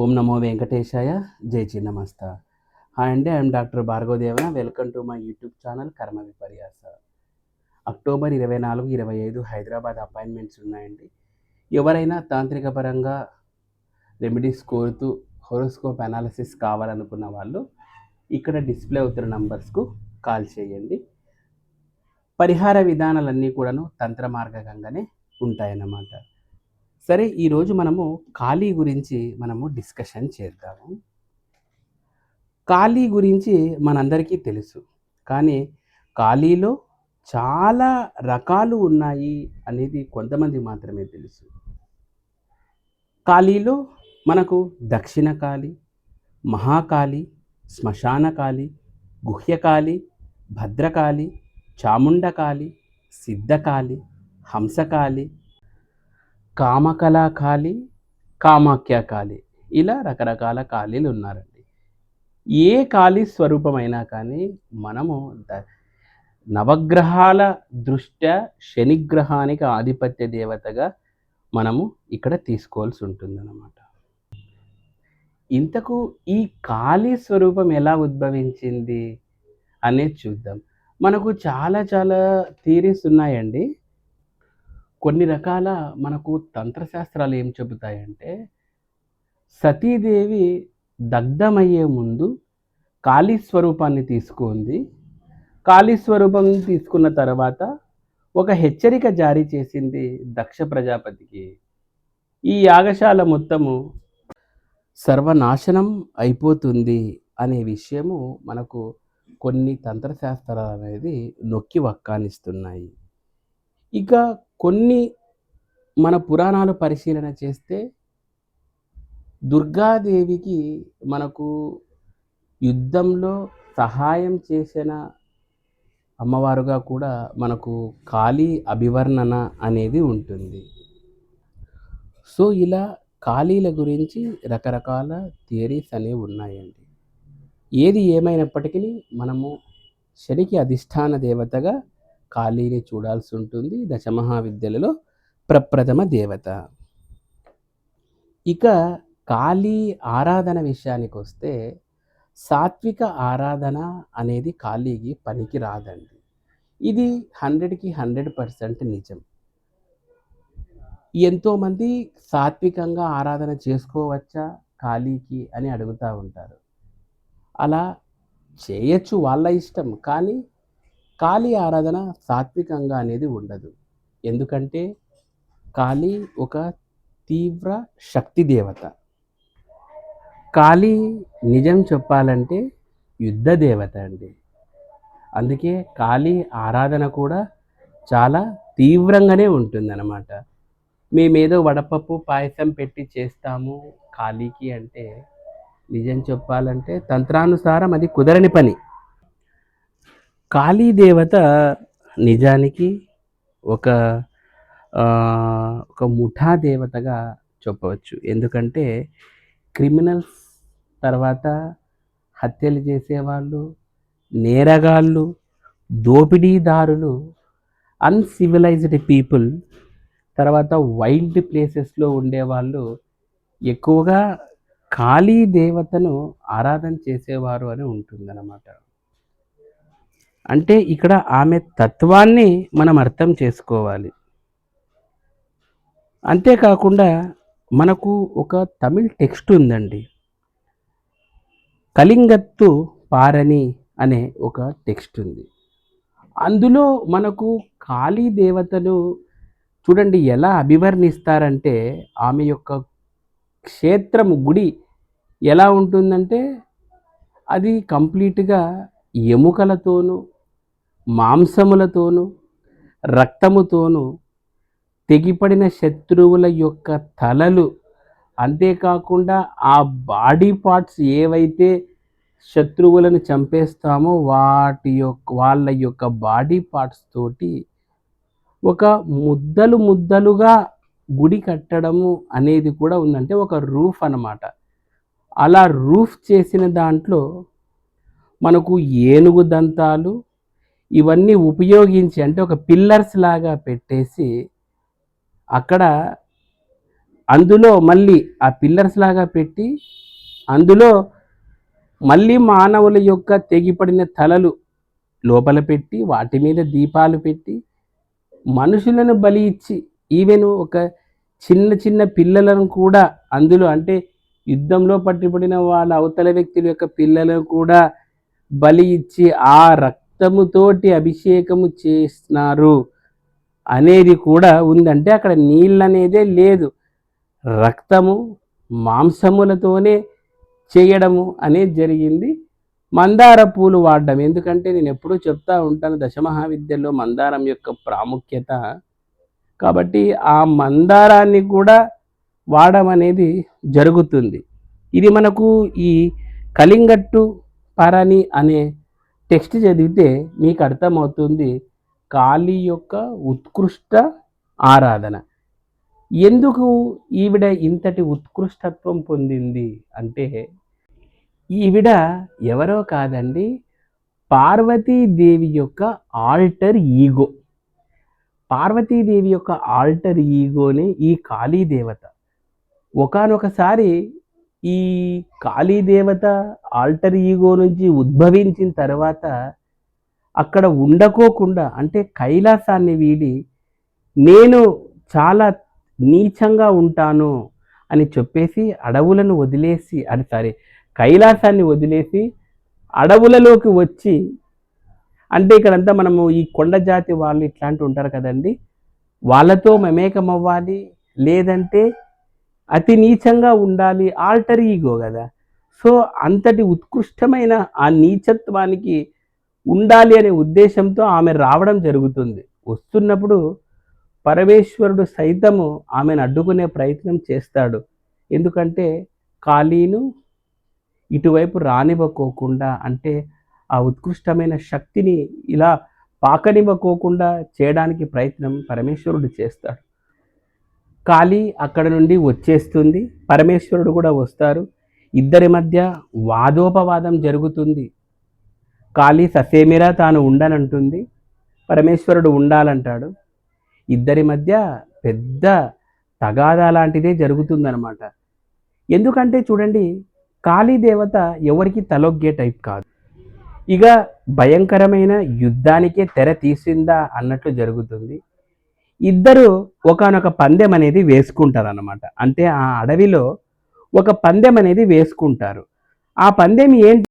ఓం నమో వెంకటేశాయ. జై చిన్నమస్త. హాయ్ అండి I'm doctor Bhargavadevana. Welcome to my YouTube channel కర్మ విపర్యాస అక్టోబర్ ఇరవై నాలుగు ఇరవై ఐదు హైదరాబాద్ అపాయింట్మెంట్స్ ఉన్నాయండి. ఎవరైనా తాంత్రిక పరంగా రెమెడీస్ కోరుతూ హోరోస్కోప్ అనాలిసిస్ కావాలనుకున్న వాళ్ళు ఇక్కడ డిస్ప్లే అవుతున్న నంబర్స్కు కాల్ చేయండి. పరిహార విధానాలన్నీ కూడాను తంత్ర మార్గకంగానే ఉంటాయన్నమాట. సరే ఈరోజు మనము ఖాళీ గురించి మనము డిస్కషన్ చేద్దాము. ఖాళీ గురించి మనందరికీ తెలుసు. కానీ ఖాళీలో చాలా రకాలు ఉన్నాయి అనేది కొంతమంది మాత్రమే తెలుసు. ఖాళీలో మనకు దక్షిణ కాళి మహాకాళి శ్మశాన కాళి గుహ్యకాళి భద్రకాళి చాముండకాళి సిద్ధకాళి హంసకాళి కామకళా కాళి కామాఖ్య కాళి ఇలా రకరకాల కాళీలు ఉన్నారండి. ఏ కాళీ స్వరూపమైనా కానీ మనము నవగ్రహాల దృష్ట్యా శనిగ్రహానికి ఆధిపత్య దేవతగా మనము ఇక్కడ తీసుకోవాల్సి ఉంటుందన్నమాట. ఇంతకు ఈ కాళీ స్వరూపం ఎలా ఉద్భవించింది అనేది చూద్దాం. మనకు చాలా చాలా థీరీస్ ఉన్నాయండి. కొన్ని రకాల మనకు తంత్రశాస్త్రాలు ఏం చెబుతాయంటే సతీదేవి దగ్ధమయ్యే ముందు కాళీ స్వరూపాన్ని తీసుకుంది. కాళీ స్వరూపం తీసుకున్న తర్వాత ఒక హెచ్చరిక జారీ చేసింది దక్ష ప్రజాపతికి. ఈ యాగశాల మొత్తము సర్వనాశనం అయిపోతుంది అనే విషయము మనకు కొన్ని తంత్రశాస్త్రాలు అనేది నొక్కి వక్కానిస్తున్నాయి. ఇక కొన్ని మన పురాణాలు పరిశీలన చేస్తే దుర్గాదేవికి మనకు యుద్ధంలో సహాయం చేసిన అమ్మవారుగా కూడా మనకు కాళీ అభివర్ణన అనేది ఉంటుంది. సో ఇలా ఖాళీల గురించి రకరకాల థియరీస్ అనేవి ఉన్నాయండి. ఏది ఏమైనప్పటికీ మనము శనికి అధిష్టాన దేవతగా కాళీని చూడాల్సి ఉంటుంది దశమహావిద్యలలో ప్రప్రథమ దేవత. ఇక కాళీ ఆరాధన విషయానికి వస్తే సాత్విక ఆరాధన అనేది కాళీకి పనికి రాదండి ఇది హండ్రెడ్కి హండ్రెడ్ పర్సెంట్ నిజం. ఎంతోమంది సాత్వికంగా ఆరాధన చేసుకోవచ్చా కాళీకి అని అడుగుతూ ఉంటారు. అలా చేయొచ్చు వాళ్ళ ఇష్టం కానీ కాళీ ఆరాధన సాత్వికంగా అనేది ఉండదు. ఎందుకంటే కాళీ ఒక తీవ్ర శక్తి దేవత. కాళీ నిజం చెప్పాలంటే యుద్ధ దేవత అండి. అందుకే కాళీ ఆరాధన కూడా చాలా తీవ్రంగానే ఉంటుందన్నమాట. మేమేదో వడపప్పు పాయసం పెట్టి చేస్తాము కాళీకి అంటే నిజం చెప్పాలంటే తంత్రానుసారం అది కుదరని పని. కాళీ దేవత నిజానికి ఒక ఒక ముఠా దేవతగా చెప్పవచ్చు. ఎందుకంటే క్రిమినల్స్ తర్వాత హత్యలు చేసేవాళ్ళు నేరగాళ్ళు దోపిడీదారులు అన్సివిలైజ్డ్ పీపుల్ తర్వాత వైల్డ్ ప్లేసెస్లో ఉండేవాళ్ళు ఎక్కువగా కాళీ దేవతను ఆరాధన చేసేవారు అని ఉంటుందన్నమాట. అంటే ఇక్కడ ఆమె తత్వాన్ని మనం అర్థం చేసుకోవాలి. అంతేకాకుండా మనకు ఒక తమిళ్ టెక్స్ట్ ఉందండి. కలింగత్తు పారని అనే ఒక టెక్స్ట్ ఉంది. అందులో మనకు కాళీ దేవతను చూడండి ఎలా అభివర్ణిస్తారంటే ఆమె యొక్క క్షేత్రము గుడి ఎలా ఉంటుందంటే అది కంప్లీట్గా ఎముకలతోనూ మాంసములతోనూ రక్తముతోనూ తెగిపడిన శత్రువుల యొక్క తలలు అంతేకాకుండా ఆ బాడీ పార్ట్స్ ఏవైతే శత్రువులను చంపేస్తామో వాటి యొక్క వాళ్ళ యొక్క బాడీ పార్ట్స్ తోటి ఒక ముద్దలు ముద్దలుగా గుడి కట్టడము అనేది కూడా ఉందంటే ఒక రూఫ్ అన్నమాట. అలా రూఫ్ చేసిన దాంట్లో మనకు ఏనుగు దంతాలు ఇవన్నీ ఉపయోగించి అంటే ఒక పిల్లర్స్ లాగా పెట్టేసి అక్కడ అందులో మళ్ళీ ఆ పిల్లర్స్ లాగా పెట్టి అందులో మళ్ళీ మానవుల యొక్క తెగిపడిన తలలు లోపల పెట్టి వాటి మీద దీపాలు పెట్టి మనుషులను బలి ఇచ్చి ఈవెన్ ఒక చిన్న చిన్న పిల్లలను కూడా అందులో అంటే యుద్ధంలో పట్టుబడిన వాళ్ళ అవతల వ్యక్తుల యొక్క పిల్లలను కూడా బలి ఇచ్చి ఆ రక్తముతోటి అభిషేకము చేస్తున్నారు అనేది కూడా ఉందంటే అక్కడ నీళ్ళు అనేదే లేదు. రక్తము మాంసములతోనే చేయడము అనేది జరిగింది. మందార పూలు వాడడం. ఎందుకంటే నేను ఎప్పుడూ చెప్తా ఉంటాను దశమహావిద్యలో మందారం యొక్క ప్రాముఖ్యత. కాబట్టి ఆ మందారాన్ని కూడా వాడడం అనేది జరుగుతుంది. ఇది మనకు ఈ కలింగట్టు పరణి అనే టెక్స్ట్ చదివితే మీకు అర్థమవుతుంది కాళీ యొక్క ఉత్కృష్ట ఆరాధన. ఎందుకు ఈవిడ ఇంతటి ఉత్కృష్టత్వం పొందింది? అంటే ఈవిడ ఎవరో కాదండి పార్వతీదేవి యొక్క ఆల్టర్ ఈగో. పార్వతీదేవి యొక్క ఆల్టర్ ఈగోనే ఈ కాళీదేవత ఒకనొకసారి ఈ కాళీదేవత ఆల్టర్ ఈగో నుంచి ఉద్భవించిన తర్వాత అక్కడ ఉండకోకుండా అంటే కైలాసాన్ని వీడి నేను చాలా నీచంగా ఉంటాను అని చెప్పేసి అడవులను వదిలేసి అది సారీ కైలాసాన్ని వదిలేసి అడవులలోకి వచ్చి అంటే ఇక్కడంతా మనము ఈ కొండ జాతి వాళ్ళు ఇట్లాంటి ఉంటారు కదండి వాళ్ళతో మమేకం అవ్వాలి లేదంటే అతి నీచంగా ఉండాలి ఆల్టర్ ఈగో కదా. సో అంతటి ఉత్కృష్టమైన ఆ నీచత్వానికి ఉండాలి అనే ఉద్దేశంతో ఆమె రావడం జరుగుతుంది. వస్తున్నప్పుడు పరమేశ్వరుడు సైతము ఆమెను అడ్డుకునే ప్రయత్నం చేస్తాడు. ఎందుకంటే కాళీను ఇటువైపు రానివ్వకోకుండా అంటే ఆ ఉత్కృష్టమైన శక్తిని ఇలా పాకనివ్వకోకుండా చేయడానికి ప్రయత్నం పరమేశ్వరుడు చేస్తాడు. కాళీ అక్కడ నుండి వచ్చేస్తుంది. పరమేశ్వరుడు కూడా వస్తారు. ఇద్దరి మధ్య వాదోపవాదం జరుగుతుంది. కాళీ ససేమిరా తాను ఉండనంటుంది. పరమేశ్వరుడు ఉండాలంటాడు. ఇద్దరి మధ్య పెద్ద తగాదా లాంటిదే జరుగుతుందనమాట ఎందుకంటే చూడండి కాళీ దేవత ఎవరికి తలొగ్గే టైప్ కాదు. ఇక భయంకరమైన యుద్ధానికే తెర తీసిందా అన్నట్లు జరుగుతుంది. ఇద్దరు ఒకనొక పందెం అనేది వేసుకుంటారు అనమాట అంటే ఆ అడవిలో ఒక పందెం అనేది వేసుకుంటారు. ఆ పందెం ఏంటి?